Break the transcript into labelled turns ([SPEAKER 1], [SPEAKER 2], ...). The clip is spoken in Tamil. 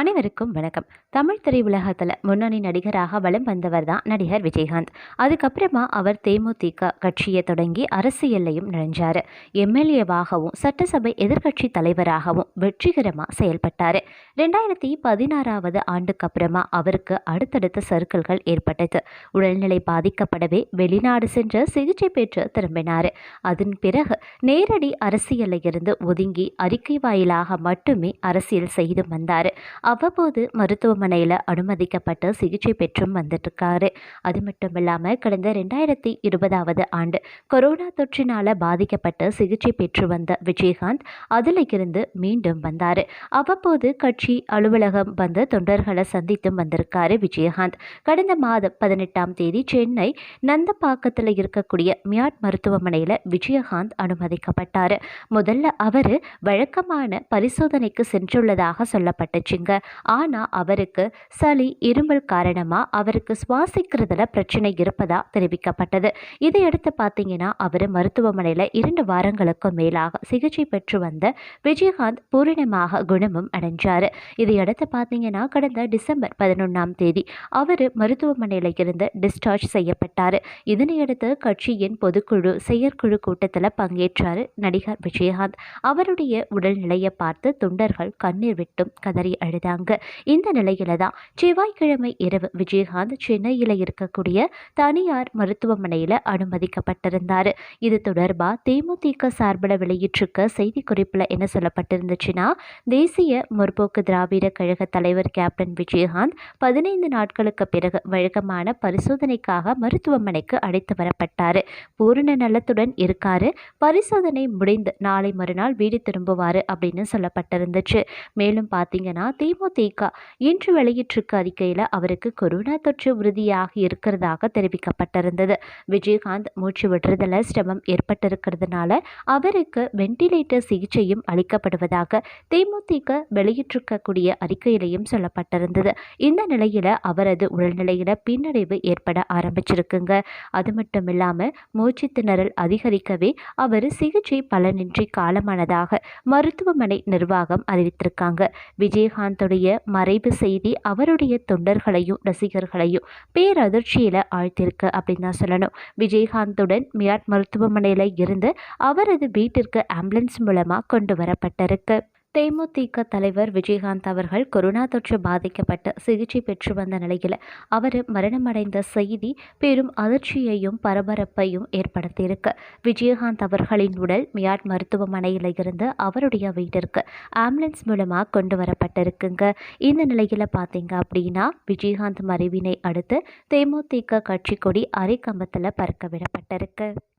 [SPEAKER 1] அனைவருக்கும் வணக்கம். தமிழ் திரையுலகத்தில் முன்னணி நடிகராக வலம் வந்தவர் தான் நடிகர் விஜயகாந்த். அதுக்கப்புறமா அவர் தேமுதிக கட்சியை தொடங்கி அரசியல்லையும் நுழைஞ்சார். எம்எல்ஏவாகவும் சட்டசபை எதிர்க்கட்சி தலைவராகவும் வெற்றிகரமாக செயல்பட்டார். ரெண்டாயிரத்தி பதினாறாவது ஆண்டுக்கு அப்புறமா அவருக்கு அடுத்தடுத்த சர்க்கிள்கள் ஏற்பட்டது. உடல்நிலை பாதிக்கப்படவே வெளிநாடு சென்று சிகிச்சை பெற்று திரும்பினார். அதன் பிறகு நேரடி அரசியலில் இருந்து ஒதுங்கி அறிக்கை வாயிலாக மட்டுமே அரசியல் செய்து வந்தார். அவ்வப்போது மருத்துவமனையில் அனுமதிக்கப்பட்டு சிகிச்சை பெற்றும் வந்துட்டுருக்காரு அது மட்டும் இல்லாமல் கடந்த ரெண்டாயிரத்தி இருபதாவது ஆண்டு கொரோனா தொற்றினால் பாதிக்கப்பட்டு சிகிச்சை பெற்று வந்த விஜயகாந்த் அதில் இருந்து மீண்டும் வந்தார். அவ்வப்போது கட்சி அலுவலகம் வந்து தொண்டர்களை சந்தித்தும் வந்திருக்காரு விஜயகாந்த். கடந்த மாதம் பதினெட்டாம் தேதி சென்னை நந்தப்பாக்கத்தில் இருக்கக்கூடிய மியாட் மருத்துவமனையில் விஜயகாந்த் அனுமதிக்கப்பட்டார். முதல்ல அவர் வழக்கமான பரிசோதனைக்கு சென்றுள்ளதாக சொல்லப்பட்டுச்சுங்க. ஆனால் அவருக்கு சளி இருமல் காரணமாக அவருக்கு சுவாசிக்கிறதுல பிரச்சனை இருப்பதா தெரிவிக்கப்பட்டது. இதையடுத்து பார்த்தீங்கன்னா அவர் மருத்துவமனையில் இரண்டு வாரங்களுக்கும் மேலாக சிகிச்சை பெற்று வந்த விஜயகாந்த் பூரணமாக குணமும் அடைஞ்சார். இதையடுத்து பார்த்தீங்கன்னா கடந்த டிசம்பர் பதினொன்றாம் தேதி அவர் மருத்துவமனையில் இருந்து டிஸ்சார்ஜ் செய்யப்பட்டார். இதனையடுத்து கட்சியின் பொதுக்குழு செயற்குழு கூட்டத்தில் பங்கேற்றார் நடிகர் விஜயகாந்த். அவருடைய உடல்நிலையை பார்த்து தொண்டர்கள் கண்ணீர் விட்டும் கதறி அழுதாங்க இந்த நிலையில தான் செவ்வாய்க்கிழமை இரவு விஜயகாந்த் சென்னையில் இருக்கக்கூடிய தனியார் மருத்துவமனையில் அனுமதிக்கப்பட்டிருந்தார். இது தொடர்பாக தேமுதிக சார்பில் வெளியிட்டிருக்க செய்திக்குறிப்பில் என்ன சொல்லப்பட்டிருந்துச்சுன்னா தேசிய முற்போக்கு திராவிட கழக தலைவர் கேப்டன் விஜயகாந்த் பதினைந்து நாட்களுக்கு பிறகு வழக்கமான பரிசோதனைக்காக மருத்துவமனைக்கு அழைத்து வரப்பட்டார். பூரண நலத்துடன் இருக்காரு. பரிசோதனை முடிந்து நாளை மறுநாள் வீடு திரும்புவார் அப்படின்னு சொல்லப்பட்டிருந்துச்சு. மேலும் பார்த்தீங்கன்னா தேமுதிக இன்று வெளியிட்டிருக்க அறிக்கையில் அவருக்கு கொரோனா தொற்று உறுதியாக இருக்கிறதாக தெரிவிக்கப்பட்டிருந்தது. விஜயகாந்த் மூச்சு விடுறதில் சிரமம் ஏற்பட்டிருக்கிறதுனால அவருக்கு வெண்டிலேட்டர் சிகிச்சையும் அளிக்கப்படுவதாக தேமுதிக வெளியிட்டிருக்கக்கூடிய அறிக்கையிலையும் சொல்லப்பட்டிருந்தது. இந்த நிலையில் அவரது உடல்நிலையில் பின்னடைவு ஏற்பட ஆரம்பிச்சிருக்குங்க. அது மட்டும் இல்லாமல் மூச்சு திணறல் அதிகரிக்கவே அவர் சிகிச்சை பலனின்றி காலமானதாக மருத்துவமனை நிர்வாகம் அறிவித்திருக்காங்க. விஜயகாந்த் விஜயகாந்துடைய மறைவு செய்தி அவருடைய தொண்டர்களையும் ரசிகர்களையும் பேரதிர்ச்சியில் ஆழ்த்திருக்கு அப்படின்னு தான் சொல்லணும். விஜயகாந்துடன் மியாட் மருத்துவமனையில் இருந்து அவரது வீட்டிற்கு ஆம்புலன்ஸ் மூலமாக கொண்டு வரப்பட்டிருக்கு. தேமுதிக தலைவர் விஜயகாந்த் அவர்கள் கொரோனா தொற்று பாதிக்கப்பட்டு சிகிச்சை பெற்று வந்த நிலையில் அவர் மரணமடைந்த செய்தி பெரும் அதிர்ச்சியையும் பரபரப்பையும் ஏற்படுத்தியிருக்கு. விஜயகாந்த் அவர்களின் உடல் மியாட் மருத்துவமனையில் இருந்து அவருடைய வீட்டிற்கு ஆம்புலன்ஸ் மூலமாக கொண்டு வரப்பட்டிருக்குங்க. இந்த நிலையில் பார்த்தீங்க அப்படின்னா விஜயகாந்த் மறைவினை அடுத்து தேமுதிக கட்சி கொடி அரைக்கம்பத்தில் பறக்க விடப்பட்டிருக்கு.